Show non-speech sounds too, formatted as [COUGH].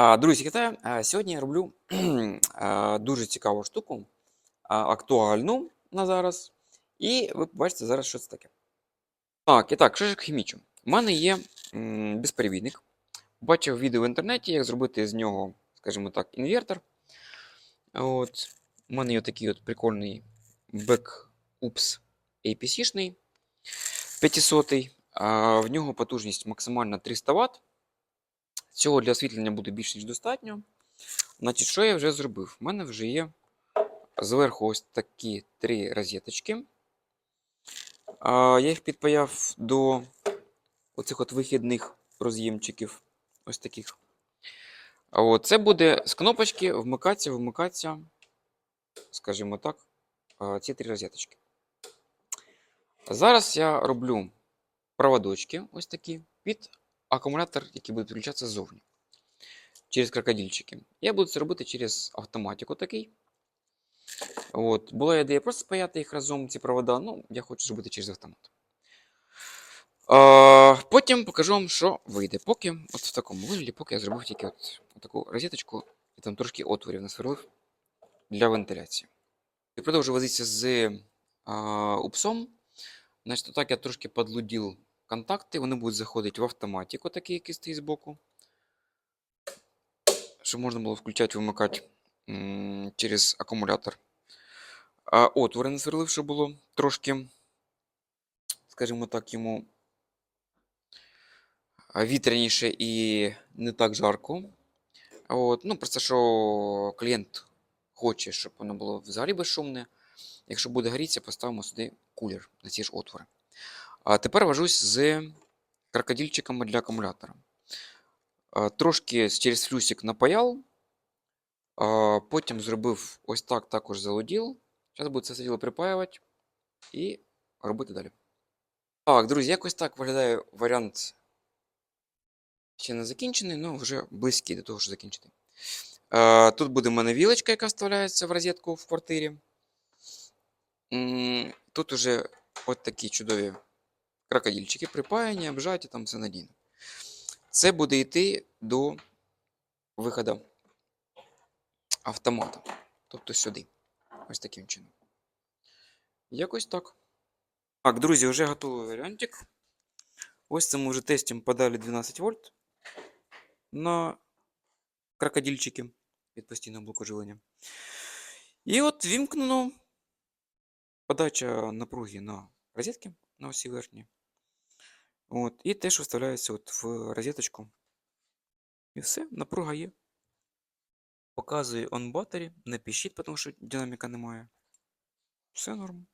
Друзі, вітаю! Сьогодні я роблю [CLEARS THROAT] дуже цікаву штуку, актуальну на зараз. І ви побачите зараз, що це таке. Так, і так, що ж хімічу? У мене є м, безперебійник. Бачив відео в інтернеті, як зробити з нього, скажімо так, інвертор. От. У мене є такий от прикольний Backups APC-шний 500 а В нього потужність максимальна 300 Вт. Цього для освітлення буде більш ніж достатньо. Значить, що я вже зробив? У мене вже є зверху ось такі три розеточки. Я їх підпаяв до оцих от вихідних роз'ємчиків. Ось таких. От Це буде з кнопочки вмикатися, вимикатися, скажімо так, ці три розеточки. Зараз я роблю проводочки ось такі під акумулятор, який буде підключатися ззовні. Через крокодильчики. Я буду це робити через автоматику такий. От. Була ідея просто спаяти їх разом, ці провода. Ну, я хочу зробити через автомат. А, потім покажу вам, що вийде. Поки от в такому вигляді, поки я зробив тільки от таку розеточку і там трошки отворів насверлив для вентиляції. І продовжую возитися з а, упсом. Значить, отак я трошки подлудив контакти, вони будуть заходити в автоматику, такий, який стоїть збоку. Щоб можна було включати, вимикати через акумулятор. А отвори насверлив, щоб було трошки, скажімо так, йому вітряніше і не так жарко. От, ну, просто що клієнт хоче, щоб воно було взагалі безшумне. Якщо буде горітися, поставимо сюди кулер на ці ж отвори. А тепер вожусь з крокодильчиками для акумулятора. А, Трошки через флюсик напаяв, а, потім зробив ось так також залуділ. Зараз буду це все діло припаювати і робити далі. Так, друзі, якось так виглядає варіант ще не закінчений, але вже близький до того, що закінчити. А, Тут буде в мене вілочка, яка вставляється в розетку в квартирі. М, Тут уже от такі чудові крокодильчики припаяні, обжаті, там все надійно. Це буде йти до виходу автомата. Тобто сюди. Ось таким чином. Якось так. Так, друзі, вже готовий варіантик. Ось це ми вже тестимо подали 12 вольт на крокодильчики від постійного блоку живлення. І от вімкнено подача напруги на розетки на осі верхні. От, і теж вставляється от в розеточку. І все, напруга є. Показує on battery, не пишіть, тому що динаміка немає. Все норм.